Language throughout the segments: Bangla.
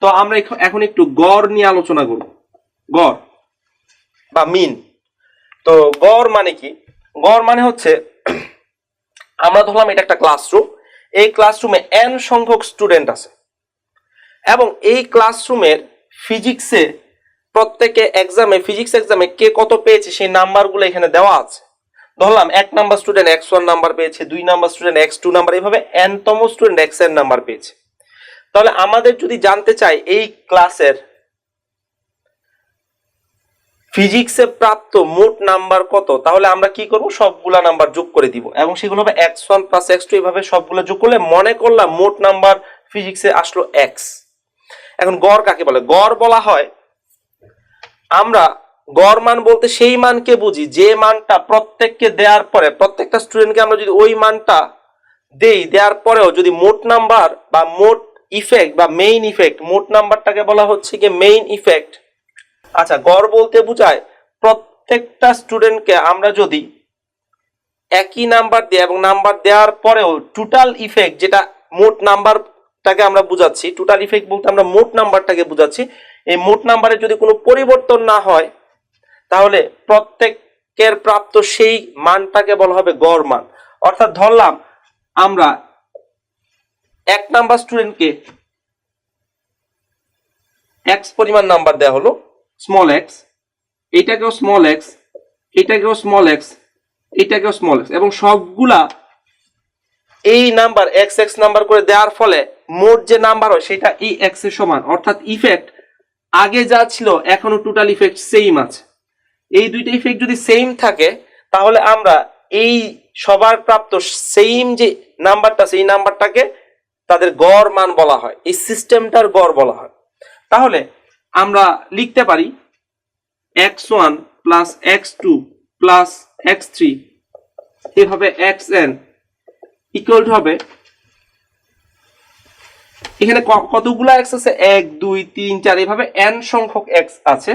তো আমরা এখন- একটু গড় নিয়ে আলোচনা করব। গড়। বা মিন। তো গড় মানে কি? গড় মানে হচ্ছে, আমরা ধরলাম এটা একটা ক্লাসরুম এই ক্লাসরুমে এন সংখ্যক স্টুডেন্ট আছে। এবং এই ক্লাসরুমের ফিজিক্সে প্রত্যেকে এক্সামে ফিজিক্স এক্সামে কে কত পেয়েছে সেই নাম্বারগুলো এখানে দেওয়া আছে। ধরলাম এক number student X one number পেয়েছে, দুই number student X two number এইভাবে এনতম স্টুডেন্ট এক্সের নাম্বার পেয়েছে। তাহলে আমাদের যদি জানতে চাই এই ক্লাসের ফিজিক্সে প্রাপ্ত মোট নাম্বার কত, তাহলে আমরা কি করব? সবগুলা নাম্বার যোগ করে দিব। এবং সেগুলো হবে X one plus X two এইভাবে সবগুলো যোগ করলে মনে করলাম মোট নাম্বার ফিজিক্সে আসলো এক্স এখন গড় কাকে বলে? গড় বলা হয়, আমরা গড় মান বলতে সেই মানকে বুঝি, যে মানটা প্রত্যেককে দেওয়ার পরে, প্রত্যেকটা স্টুডেন্টকে আমরা যদি ওই মানটা দেই, দেওয়ার পরেও যদি মোট নাম্বার বা মোট ইফেক্ট বা মেইন ইফেক্ট মোট নাম্বারটাকে বলা হচ্ছে কি মেইন ইফেক্ট আচ্ছা গড় বলতে বোঝায় প্রত্যেকটা স্টুডেন্টকে আমরা যদি একই নাম্বার দিই এবং নাম্বার দেওয়ার পরেও টোটাল ইফেক্ট যেটা মোট নাম্বারটাকে আমরা বুঝাচ্ছি টোটাল ইফেক্ট বলতে আমরা মোট নাম্বারটাকে বুঝাচ্ছি, এই মোট নাম্বারে যদি কোনো পরিবর্তন না হয়, তাহলে প্রত্যেকের প্রাপ্ত সেই মানটাকে বলা হবে গড় মান। অর্থাৎ ধরলাম, আমরা এক নাম্বার স্টুডেন্টকে এক্স পরিমাণ নাম্বার দেওয়া হলো স্মল এক্স এইটাকেও স্মল এক্স এইটাকেও স্মল এক্স এইটাকেও স্মল এক্স এবং সবগুলা এই নাম্বার এক্স এক্স নাম্বার করে দেওয়ার ফলে মোট যে নাম্বার হয় সেটা এই এক্সের সমান। অর্থাৎ ইফেক্ট আগে যা ছিল, এখনও টোটাল ইফেক্ট সেম আছে। এই দুইটা ইফেক্ট যদি সেম থাকে, তাহলে আমরা এই সবার প্রাপ্ত সেম যে নাম্বারটা সেই নাম্বারটাকে তাদের গড় মান বলা হয়, এই সিস্টেমটার গড় বলা হয়। তাহলে আমরা লিখতে পারি x one plus x two plus x three এভাবে এক্স এন ইকুয়াল টু হবে এখানে কতগুলা এক্স আছে? এক, দুই, তিন, চার, এভাবে এন সংখ্যক এক্স আছে।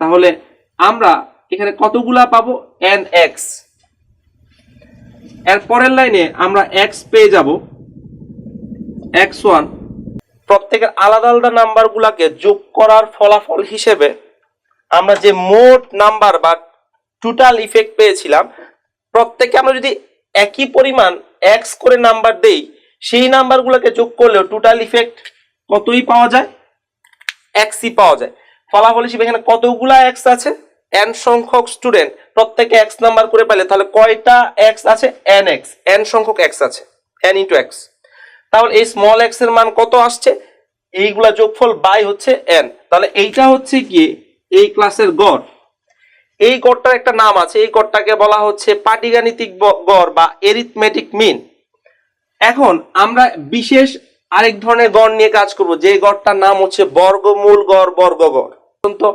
তাহলে আমরা এখানে কতগুলা পাবো? এন এক্সের পরের লাইনে আমরা এক্স পেয়ে যাব। এক্স ওয়ান প্রত্যেকের আলাদা আলাদা নাম্বারগুলোকে যোগ করার ফলাফল হিসেবে আমরা যে মোট নাম্বার বা টোটাল ইফেক্ট পেয়েছিলাম, প্রত্যেকে আমরা যদি একই পরিমাণ এক্স করে নাম্বার দেই, সেই নাম্বারগুলোকে যোগ করলেও টোটাল ইফেক্ট কতই পাওয়া যায়? এক্সই পাওয়া যায়। ফলাফল হিসেবে এখানে কতগুলা এক্স আছে? এন সংখ্যক স্টুডেন্ট প্রত্যেকে এক্স নাম্বার করে পেলে তাহলে কয়টা এক্স আছে? এন এক্স এন সংখ্যক এক্স আছে। এন ইন্টু এক্স তাহলে এই স্মল এক্সের মান কত আসছে? এইগুলা যোগফল বাই হচ্ছে এন তাহলে এইটা হচ্ছে কি এই ক্লাসের গড়। এই গড়টার একটা নাম আছে, এই গড়টাকে বলা হচ্ছে পাটিগাণিতিক গড় বা এরিথমেটিক মিন এখন আমরা বিশেষ আরেক ধরনের গড় নিয়ে কাজ করব, যে গড়টার নাম হচ্ছে বর্গমূল গড়, বর্গগড়। তো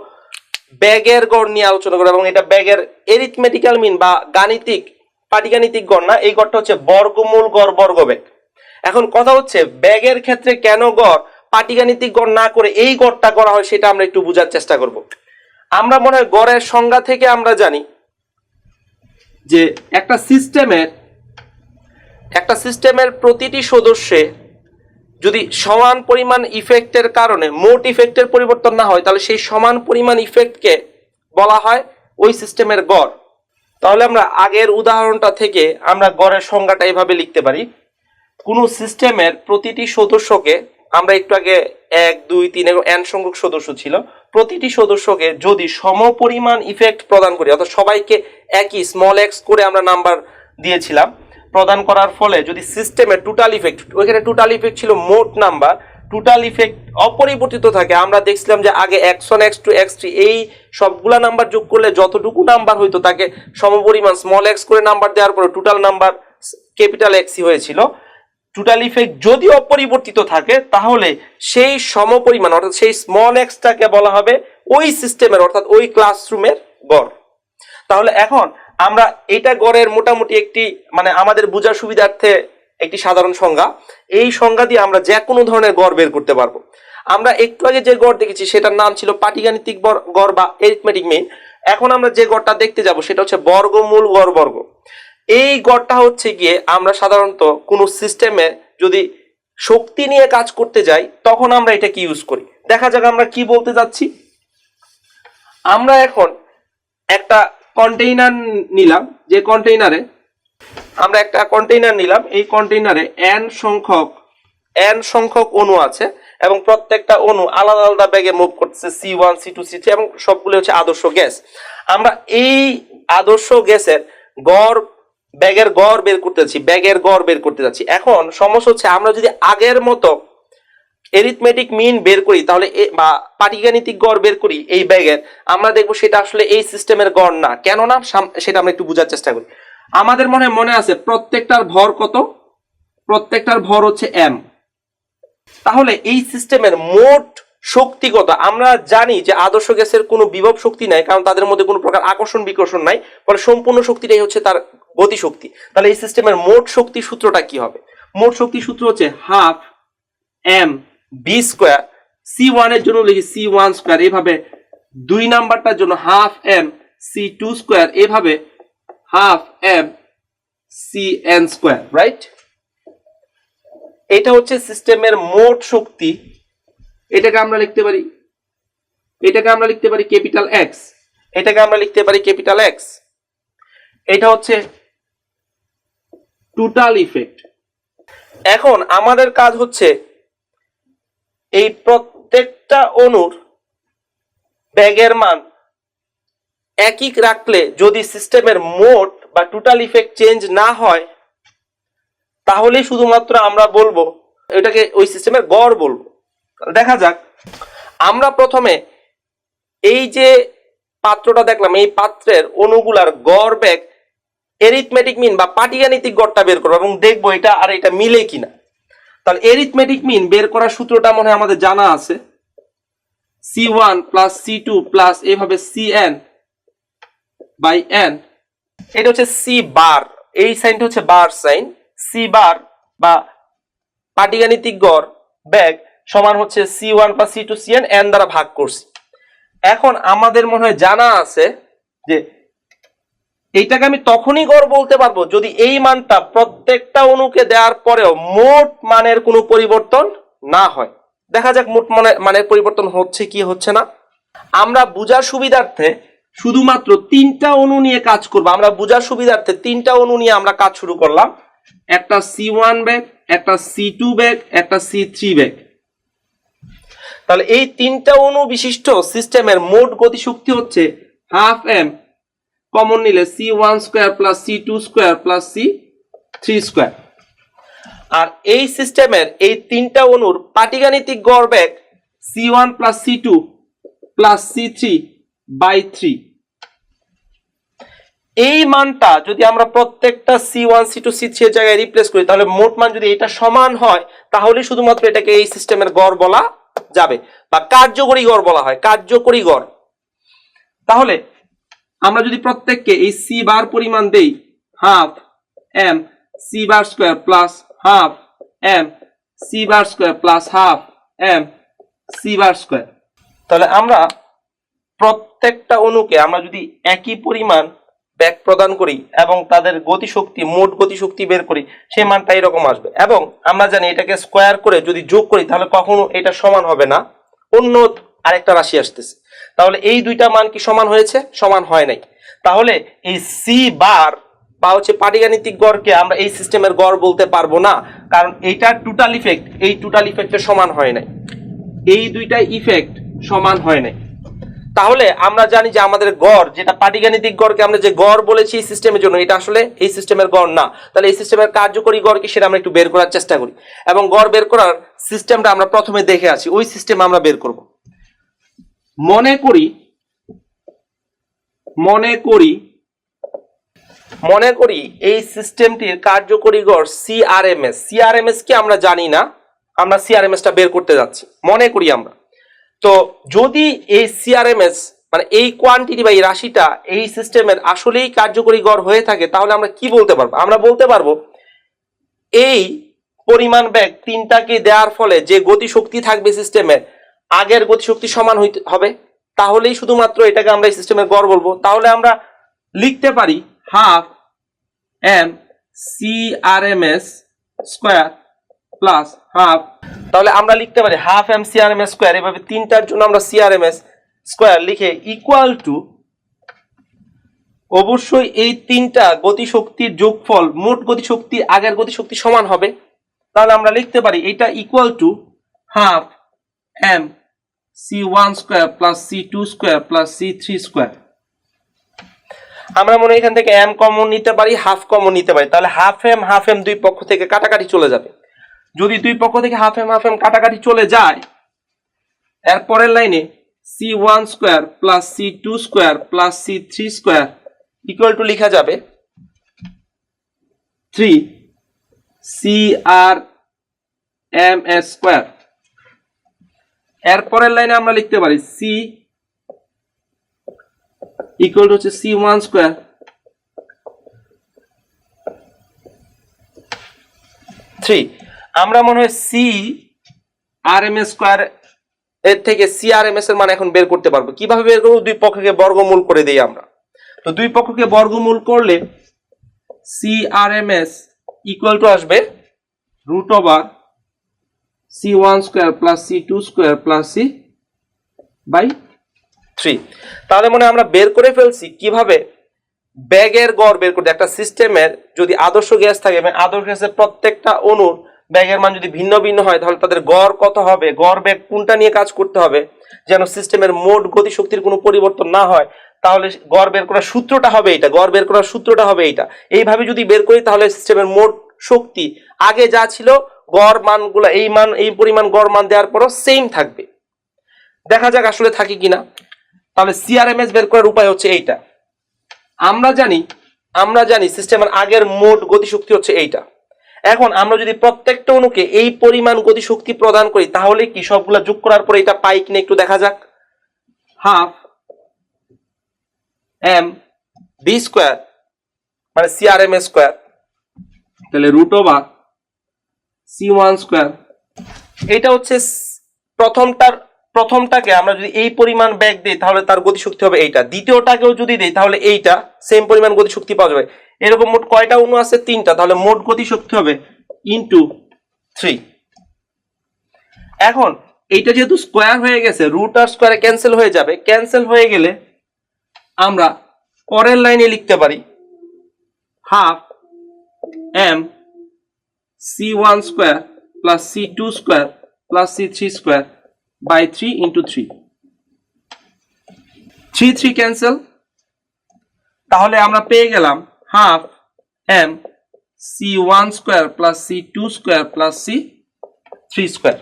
ব্যাগের গড় নিয়ে আলোচনা করব, এবং এটা ব্যাগের এরিথমেটিক্যাল মিন বা গাণিতিক, পাটিগাণিতিক গড় না, এই গড়টা হচ্ছে বর্গমূল গড় বর্গ বর্গবেগ। এখন কথা হচ্ছে, ব্যাগের ক্ষেত্রে কেন গড়, পাটিগাণিতিক গড় না করে এই গড়টা করা হয় সেটা আমরা একটু বোঝার চেষ্টা করব। আমরা মনে হয় গড়ের সংজ্ঞা থেকে আমরা জানি যে একটা সিস্টেমের একটা সিস্টেমের প্রতিটি সদস্যে যদি সমান পরিমাণ ইফেক্টের কারণে মোট ইফেক্টের পরিবর্তন না হয়, তাহলে সেই সমান পরিমাণ ইফেক্টকে বলা হয় ওই সিস্টেমের গড়। তাহলে আমরা আগের উদাহরণটা থেকে আমরা গড়ের সংজ্ঞাটা এভাবে লিখতে পারি। কোনো সিস্টেমের প্রতিটি সদস্যকে, আমরা একটু আগে এক, দুই, তিন এবং এন সংখ্যক সদস্য ছিল, প্রতিটি সদস্যকে যদি সমপরিমাণ ইফেক্ট প্রদান করি, অর্থাৎ সবাইকে একই স্মল এক্স করে আমরা নাম্বার দিয়েছিলাম, প্রদান করার ফলে যদি সিস্টেমের টোটাল ইফেক্ট ওইখানে টোটাল ইফেক্ট ছিল মোট নাম্বার টোটাল ইফেক্ট অপরিবর্তিত থাকে, আমরা দেখছিলাম যে আগে x one x two x three এই সবগুলা নাম্বার যোগ করলে যতটুকু নাম্বার হইতো, তাকে সমপরিমাণ স্মল এক্স করে নাম্বার দেওয়ার পরে টোটাল নাম্বার ক্যাপিটাল এক্সই হয়েছিল। টোটাল ইফেক্ট যদি অপরিবর্তিত থাকে, তাহলে সেই সমপরিমাণ, অর্থাৎ সেই স্মল এক্সটাকে বলা হবে ওই সিস্টেমের অর্থাৎ ওই ক্লাসরুমের গড়। তাহলে এখন আমরা এটা গড়ের মোটামুটি একটি মানে আমাদের বোঝার সুবিধার্থে একটি সাধারণ সংজ্ঞা। এই সংজ্ঞা দিয়ে আমরা যে কোনো ধরনের গড় বের করতে পারব। আমরা একটু আগে যে গড় দেখেছি, সেটার নাম ছিল পাটিগাণিতিক গড় বা এরিথমেটিক মিন এখন আমরা যে গড়টা দেখতে যাব, সেটা হচ্ছে বর্গমূল গড় বর্গ এই গড়টা হচ্ছে গিয়ে আমরা সাধারণত কোনো সিস্টেমে যদি শক্তি নিয়ে কাজ করতে যাই, তখন আমরা এটাকে ইউজ করি? দেখা যাক আমরা কি বলতে যাচ্ছি। আমরা এখন একটা কন্টেইনার নিলাম, যে কন্টেইনারে আমরা একটা কন্টেইনার নিলাম। এই কন্টেইনারে এন সংখ্যক এন সংখ্যক অণু আছে এবং প্রত্যেকটা অণু আলাদা আলাদা ব্যাগে মুভ করতেছে c one c two c three এবং সবগুলো হচ্ছে আদর্শ গ্যাস। আমরা এই আদর্শ গ্যাসের গড় ব্যাগের গড় বের করতে যাচ্ছি, ব্যাগের গড় বের করতে যাচ্ছি। এখন সমস্যা হচ্ছে আমরা যদি আগের মতো এরিথমেটিক মিন বের করি, তাহলে বা পাটিগাণিতিক গড় বের করি এই ব্যাগের, আমরা দেখব সেটা আসলে এই সিস্টেমের গড় না। কেন না সেটা আমরা একটু বোঝার চেষ্টা করি। আমাদের মনে মনে আছে প্রত্যেকটার ভর কত? প্রত্যেকটার ভর হচ্ছে এম তাহলে এই সিস্টেমের মোট শক্তি কত? আমরা জানি যে আদর্শ গ্যাসের কোনো বিভব শক্তি নাই, কারণ তাদের মধ্যে কোনো প্রকার আকর্ষণ বিকর্ষণ নাই। ফলে সম্পূর্ণ শক্তিটাই হচ্ছে তার গতি শক্তি তাহলে এই সিস্টেমের মোট শক্তি সূত্রটা কি হবে? মোট শক্তি সূত্র হচ্ছে half m v square c ওয়ানের জন্য লিখি সি ওয়ান স্কোয়ার এভাবে দুই নাম্বারটার জন্য half m c two square এভাবে half m c n square right এটা হচ্ছে সিস্টেমের মোট শক্তি। এটাকে আমরা লিখতে পারি, এটাকে আমরা লিখতে পারি ক্যাপিটাল এক্স এটাকে আমরা লিখতে পারি ক্যাপিটাল এক্স এটা হচ্ছে টোটাল ইফেক্ট এখন আমাদের কাজ হচ্ছে এই প্রত্যেকটা অণুর ব্যাগের মান একই রাখলে যদি সিস্টেমের মোট বা টোটাল ইফেক্ট চেঞ্জ না হয়, তাহলেই শুধুমাত্র আমরা বলব, এটাকে ওই সিস্টেমের গড় বলব। দেখা যাক। আমরা প্রথমে এই যে পাত্রটা দেখলাম, এই পাত্রের অণুগুলার গড় ব্যাগ এরিথমেটিক মিন বা পাটিগাণিতিক গড়টা বের করব এবং দেখব এটা আর এটা মিলে কিনা। তাহলে এরিথমেটিক মিন বের করার সূত্রটা মনে হয় আমাদের জানা আছে। C one plus c two plus এভাবে সি এন বাই এন এটা হচ্ছে সি বার এই সাইনটা হচ্ছে বার সাইন। সি বার বা পাটিগাণিতিক গড় ব্যাগ সমান হচ্ছে c one plus c two c n n দ্বারা ভাগ করছি। এখন আমাদের মনে হয় জানা আছে যে এইটাকে আমি তখনই গড় বলতে পারব যদি এই মানটা প্রত্যেকটা অণুকে দেওয়ার পরেও মোট মানের কোনো পরিবর্তন না হয়। দেখা যাক মোট মানে মানের পরিবর্তন হচ্ছে কি হচ্ছে না। আমরা বোঝার সুবিধার্থে শুধুমাত্র তিনটা অণু নিয়ে কাজ করব। আমরা বোঝার সুবিধার্থে তিনটা অণু নিয়ে আমরা কাজ শুরু করলাম। একটা সি ওয়ান ব্যাগ, একটা সি টু ব্যাগ, একটা সি থ্রি ব্যাগ। তাহলে এই তিনটা অণু বিশিষ্ট সিস্টেমের মোট গতিশক্তি হচ্ছে হাফ এম কমন নিলে c one square plus c two square plus c three square আর এই সিস্টেমের এই তিনটা অণুর পাটিগাণিতিক গড় bag c one plus c two plus c three by three এই মানটা যদি আমরা প্রত্যেকটা c one c two c three এর জায়গায় রিপ্লেস করি, তাহলে মোট মান যদি এটা সমান হয়, তাহলে শুধুমাত্র এটাকে এই সিস্টেমের গড় বলা যাবে বা কার্যকরী গড় বলা হয়, কার্যকরী গড়। তাহলে আমরা যদি প্রত্যেককে এই সি বার পরিমাণ দেই half m c bar square plus half m c bar square plus half m c bar square তাহলে আমরা প্রত্যেকটা অণুকে আমরা যদি একই পরিমাণ ব্যাক প্রদান করি এবং তাদের গতিশক্তি, মোট গতিশক্তি বের করি সেই মানটা এরকম আসবে। এবং আমরা জানি এটাকে স্কোয়ার করে যদি যোগ করি, তাহলে কখনো এটা সমান হবে না। অন্য আরেকটা রাশি আসতেছে। তাহলে এই দুইটা মান কি সমান হয়েছে? সমান হয় নাই। তাহলে এই সি বার বা হচ্ছে পাটিগাণিতিক গড়কে আমরা এই সিস্টেমের গড় বলতে পারব না, কারণ এইটার টোটাল ইফেক্ট এই টোটাল ইফেক্টের সমান হয় নাই। এই দুইটা ইফেক্ট সমান হয় নাই। তাহলে আমরা জানি যে আমাদের গড়, যেটা পাটিগাণিতিক গড়কে আমরা যে গড় বলেছি এই সিস্টেমের জন্য, এটা আসলে এই সিস্টেমের গড় না। তাহলে এই সিস্টেমের কার্যকরী গড় কি সেটা আমরা একটু বের করার চেষ্টা করি। এবং গড় বের করার সিস্টেমটা আমরা প্রথমে দেখে আছি ওই সিস্টেম আমরা বের করব। মনে করি মনে করি মনে করি এই সিস্টেমটির কার্যকরী গড় সিআরএমএস সিআরএমএস কি আমরা জানি না, আমরা সিআরএমএসটা বের করতে যাচ্ছি, মনে করি আমরা। তো যদি এই সিআরএমএস মানে এই কোয়ান্টিটি বা এই রাশিটা এই সিস্টেমের আসলেই কার্যকরী গড় হয়ে থাকে, তাহলে আমরা কি বলতে পারব? আমরা বলতে পারব, এই পরিমাণ ব্যাগ তিনটাকে দেওয়ার ফলে যে গতিশক্তি থাকবে সিস্টেমের আগের গতিশক্তি সমান হইতে হবে। তাহলেই শুধুমাত্র এটাকে আমরা এই সিস্টেমের গড় বলব। তাহলে আমরা লিখতে পারি half m c r m s square plus half তাহলে আমরা লিখতে পারি হাফ এম সিআরএমএস স্কোয়ার এভাবে তিনটার জন্য আমরা c r m s square লিখে ইকুয়াল টু অবশ্যই এই তিনটা গতিশক্তির যোগফল মোট গতিশক্তি আগের গতিশক্তি সমান হবে। তাহলে আমরা লিখতে পারি এটা equal to half m c one square plus c two square plus c three square আমরা মনে এখান থেকে এম কমন নিতে পারি হাফ কমন নিতে পারি। তাহলে হাফ এম হাফ এম দুই পক্ষ থেকে কাটাকাটি চলে যাবে। যদি দুই পক্ষ থেকে হাফ এম হাফ এম কাটাকাটি চলে যায়, এরপরের লাইনে c one square plus c two square plus c three square equal to লেখা যাবে three c r m s square এর পরের লাইনে আমরা লিখতে পারি সি ইকুয়াল হচ্ছে সি ওয়ান স্কোয়ার থ্রি আমরা মনে হয় সি আর এম স্কোয়ার এর থেকে সি আর এম এস এর মান এখন বের করতে পারব। কীভাবে বের করব? দুই পক্ষকে বর্গমূল করে দিই আমরা। তো দুই পক্ষকে বর্গমূল করলে c r m s equal to আসবে root over c one square plus c two square plus c by three তাহলে মনে আমরা বের করে ফেলছি কীভাবে ব্যাগের গড় বের করতে একটা সিস্টেমের যদি আদর্শ গ্যাস থাকে, এবং আদর্শ গ্যাসের প্রত্যেকটা অণুর ব্যাগের মান যদি ভিন্ন ভিন্ন হয়, তাহলে তাদের গড় কত হবে? গড় ব্যাগ কোনটা নিয়ে কাজ করতে হবে? যেন সিস্টেমের মোট গতিশক্তির কোনো পরিবর্তন না হয়, তাহলে গড় বের করার সূত্রটা হবে এটা গড় বের করার সূত্রটা হবে এটা এইভাবে যদি বের করি, তাহলে সিস্টেমের মোট শক্তি আগে যা ছিল গড় মানগুলো এই মান, এই পরিমাণ গড় মান দেওয়ার পরও সেম থাকবে। দেখা যাক আসলে থাকে কিনা। তাহলে সিআরএমএস বের করার উপায় হচ্ছে এইটা। আমরা জানি আমরা জানি সিস্টেমের আগের মোট গতিশক্তি হচ্ছে এইটা। এখন আমরা যদি প্রত্যেকটা অণুকে এই পরিমাণ গতিশক্তি প্রদান করি, তাহলে কি সবগুলা যোগ করার পরে এটা পাই কিনা একটু দেখা যাক। হাফ এম বি স্কোয়ার মানে সিআরএমএস স্কোয়ার। তাহলে root over c one square এটা হচ্ছে প্রথমটার, প্রথমটাকে আমরা যদি এই পরিমাণ ব্যাগ দিই, তাহলে তার গতিশক্তি হবে এইটা। দ্বিতীয়টাকেও যদি দিই, তাহলে এইটা সেম পরিমাণ গতিশক্তি পাওয়া যাবে। এরকম মোট কয়টা অণু আছে? তিনটা। তাহলে মোট গতিশক্তি হবে ইনটু থ্রি এখন, এইটা যেহেতু স্কোয়ার হয়ে গেছে রুট আর স্কোয়ারে ক্যান্সেল হয়ে যাবে। ক্যান্সেল হয়ে গেলে আমরা পরের লাইনে লিখতে পারি half m c one square plus c two square plus c three square by three into three three three cancel তাহলে আমরা পেয়ে গেলাম half m c one square plus c two square plus c three square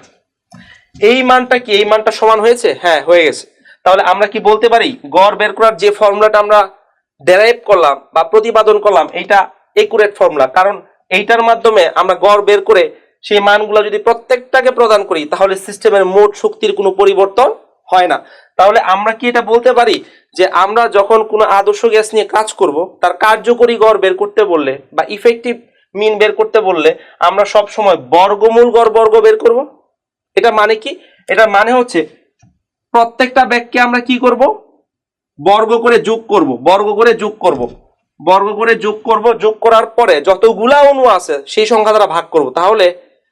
এই মানটা কি? এই মানটা সমান হয়েছে? হ্যাঁ হয়ে গেছে। তাহলে আমরা কি বলতে পারি? গড় বের করার যে ফর্মুলাটা আমরা ডেরাইভ করলাম বা প্রতিপাদন করলাম, এইটা একুরেট ফর্মুলা কারণ এইটার মাধ্যমে আমরা গড় বের করে সেই মানগুলো যদি প্রত্যেকটাকে প্রদান করি, তাহলে সিস্টেমের মোট শক্তির কোনো পরিবর্তন হয় না। তাহলে আমরা কি এটা বলতে পারি? যে আমরা যখন কোনো আদর্শ গ্যাস নিয়ে কাজ করব, তার কার্যকরী গড় বের করতে বললে বা ইফেক্টিভ মিন বের করতে বললে আমরা সব সময় বর্গমূল গড় বর্গ বের করব। এটা মানে কি? এটা মানে হচ্ছে প্রত্যেকটা ব্যাগকে আমরা কি করব? বর্গ করে যোগ করব, বর্গ করে যোগ করব। বর্গ করে যোগ করব, যোগ করার পরে যতগুলা অণু আছে, সেই সংখ্যা দ্বারা ভাগ করব। তাহলে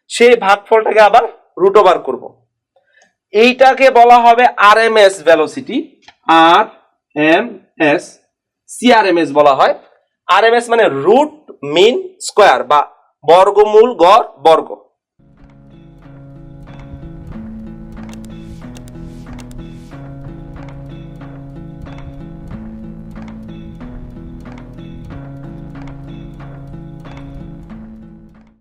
সেই ভাগফলটাকে আবার রুট ওভার করব। এইটাকে বলা হবে r m s velocity r m s CRMS বলা হয়। আর এম এস মানে রুট মিন স্কোয়ার বা বর্গমূল গড় বর্গ।